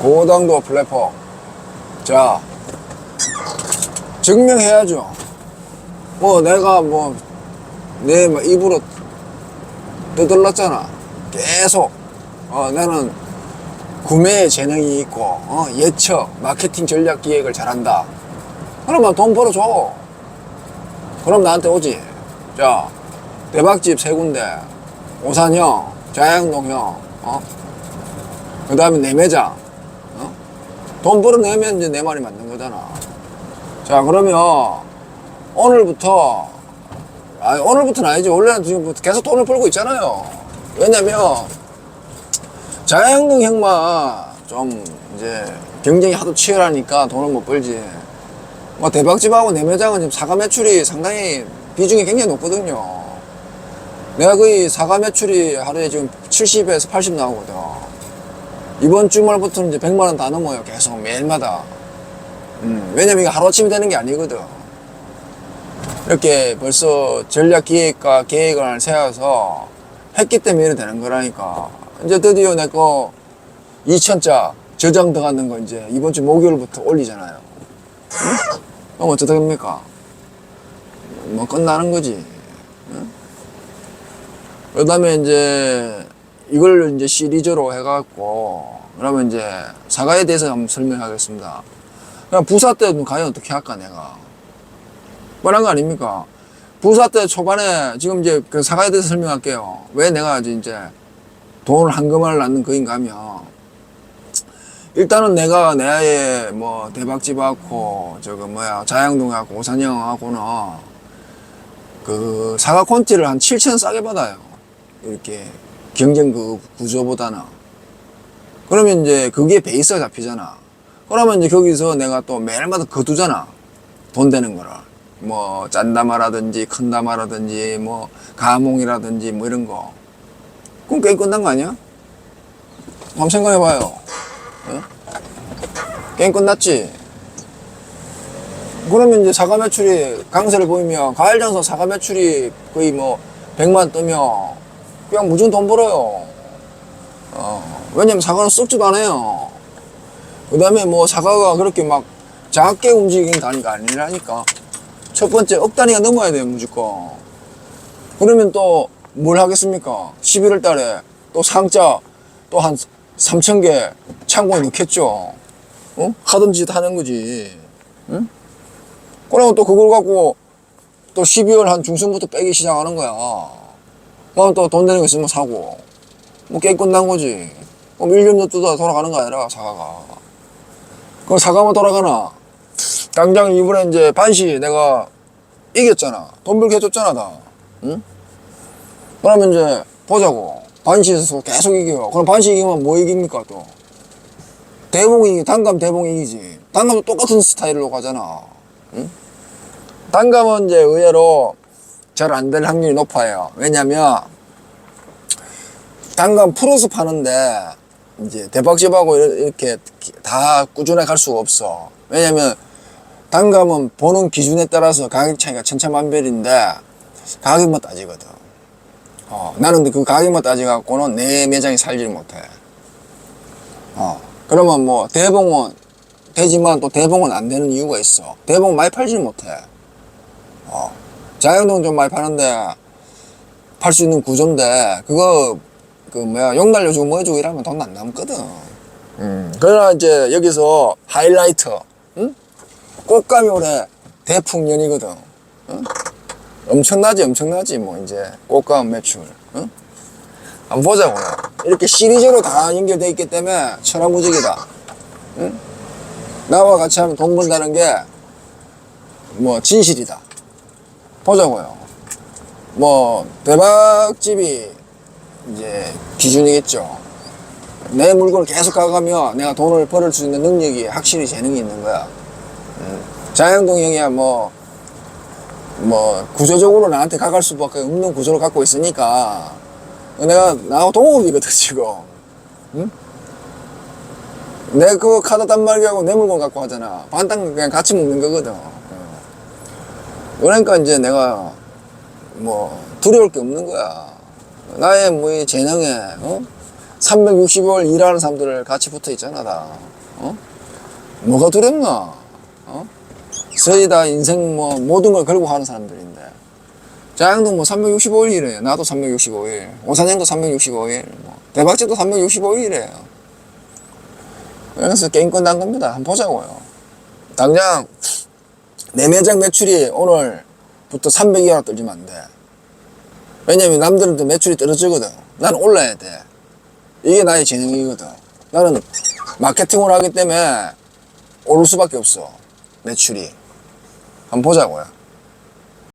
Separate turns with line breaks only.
고당도 플랫폼. 자, 증명해야죠. 뭐 내가 뭐내 입으로 떠들렀잖아. 계속 어, 나는 구매에 재능이 있고 어, 예측, 마케팅 전략 기획을 잘한다. 그러면 돈 벌어줘. 그럼 나한테 오지. 자, 대박집 세 군데, 오산형, 자양동형, 어? 그 다음에 내 매장, 어? 돈 벌어내면 이제 내 말이 맞는 거잖아. 자, 그러면 오늘부터, 아 오늘부터는 아니지. 원래는 지금 계속 돈을 벌고 있잖아요. 왜냐면, 형만 좀 이제 경쟁이 하도 치열하니까 돈을 못 벌지. 뭐 대박집하고 내 매장은 지금 사과 매출이 상당히 비중이 굉장히 높거든요. 내가 거의 사과 매출이 하루에 지금 70에서 80 나오거든. 이번 주말부터는 이제 100만 원 다 넘어요. 계속 매일마다. 음, 왜냐면 이게 하루아침에 되는 게 아니거든. 이렇게 벌써 전략 기획과 계획을 세워서 했기 때문에 되는 거라니까. 이제 드디어 내 거 2천자 저장 들어가는 거 이제 이번 주 목요일부터 올리잖아요. 응? 그럼 어쩌다 됩니까? 뭐 끝나는 거지. 그 다음에 이제 이걸 이제 시리즈로 해갖고 그러면 이제 사과에 대해서 한번 설명하겠습니다. 그냥 부사 때는 과연 어떻게 할까 내가 뻔한 거 아닙니까? 부사 때 초반에 지금 이제 그 사과에 대해서 설명할게요. 왜 내가 이제 돈을 한금을 낳는 거인가 하면 일단은 내가 내의 뭐 대박집하고 저거 뭐야 자양동하고 오산형하고는 그 사과 콘티를 한 7천 싸게 받아요. 이렇게 경쟁 그 구조보다는. 그러면 이제 그게 베이스가 잡히잖아. 그러면 이제 거기서 내가 또 매일마다 거두잖아. 돈 되는 거를. 뭐 짠다마라든지 큰다마라든지 뭐 가몽이라든지 뭐 이런 거. 그럼 게임 끝난 거 아니야? 한번 생각해봐요. 예? 게임 끝났지? 그러면 이제 사과 매출이 강세를 보이면 과일 장사 사과 매출이 거의 뭐 100만 뜨면 그냥 무조건 돈 벌어요. 어, 왜냐면 사과는 썩지도 않아요. 그 다음에 뭐 사과가 그렇게 막 작게 움직이는 게 아니라니까. 첫 번째 억 단위가 넘어야 돼요, 무조건. 그러면 또 뭘 하겠습니까? 11월 달에 또 상자 또 한 3천 개 창고에 넣겠죠. 어? 하던 짓 하는 거지. 응? 그러면 또 그걸 갖고 또 12월 한 중순부터 빼기 시작하는 거야. 그럼 또 돈 되는 거 있으면 사고. 뭐 게임 끝난 거지. 그럼 1년 놔두다 돌아가는 거 아니라 사과가. 그럼 사과만 돌아가나? 당장 이번에 이제 반시 내가 이겼잖아. 돈 벌게 해줬잖아, 다. 응? 그러면 이제 보자고. 반시에서 계속 이겨요. 그럼 반시 이기면 뭐 이깁니까, 또? 대봉이, 단감 대봉 이기지. 단감도 똑같은 스타일로 가잖아. 응? 단감은 이제 의외로 잘 안 될 확률이 높아요. 왜냐면, 단감 프로스 파는데, 이제 대박집하고 이렇게 다 꾸준하게 갈 수가 없어. 왜냐면, 단감은 보는 기준에 따라서 가격 차이가 천차만별인데, 가격만 따지거든. 어, 나는 그 가격만 따져갖고는 내 매장이 살지를 못해. 어, 그러면 뭐, 대봉은 되지만 또 대봉은 안 되는 이유가 있어. 대봉 많이 팔지를 못해. 어, 자영동 좀 많이 파는데, 팔 수 있는 구조인데, 그거, 그 뭐야, 용 날려주고 뭐 해주고 이러면 돈 안 남거든. 음, 그러나 이제 여기서 하이라이트, 응? 꽃감이 올해 대풍년이거든. 응? 엄청나지, 엄청나지, 뭐, 이제, 꽃감 매출. 응? 한번 보자고요. 이렇게 시리즈로 다 연결되어 있기 때문에 천하무적이다. 응? 나와 같이 하면 돈 번다는 게, 뭐, 진실이다. 보자고요. 뭐, 대박집이 이제 기준이겠죠. 내 물건을 계속 가가면 내가 돈을 벌을 수 있는 능력이 확실히 재능이 있는 거야. 음. 자양동 형이야 뭐, 뭐, 구조적으로 나한테 가갈 수밖에 없는 구조를 갖고 있으니까 내가, 나하고 동업이거든, 지금. 응? 내그 카드 단말기하고 내 물건 갖고 하잖아. 반땅 그냥 같이 먹는 거거든. 어. 그러니까 이제 내가 뭐 두려울 게 없는 거야. 나의 뭐 이 재능에, 어? 365일 일하는 사람들 같이 붙어 있잖아, 다. 어? 뭐가 두렵나? 어? 저희 다 인생 뭐 모든 걸 걸고 하는 사람들인데. 자양도 뭐 365일 이래요. 나도 365일. 오산형도 365일. 뭐. 대박집도 365일이에요. 그래서 게임 끝난 겁니다. 한번 보자고요. 당장 내 매장 매출이 오늘부터 300 이 하나 떨리면 안 돼. 왜냐면 남들은 또 매출이 떨어지거든. 나는 올라야 돼. 이게 나의 재능이거든. 나는 마케팅을 하기 때문에 오를 수밖에 없어. 매출이. 한번 보자고요.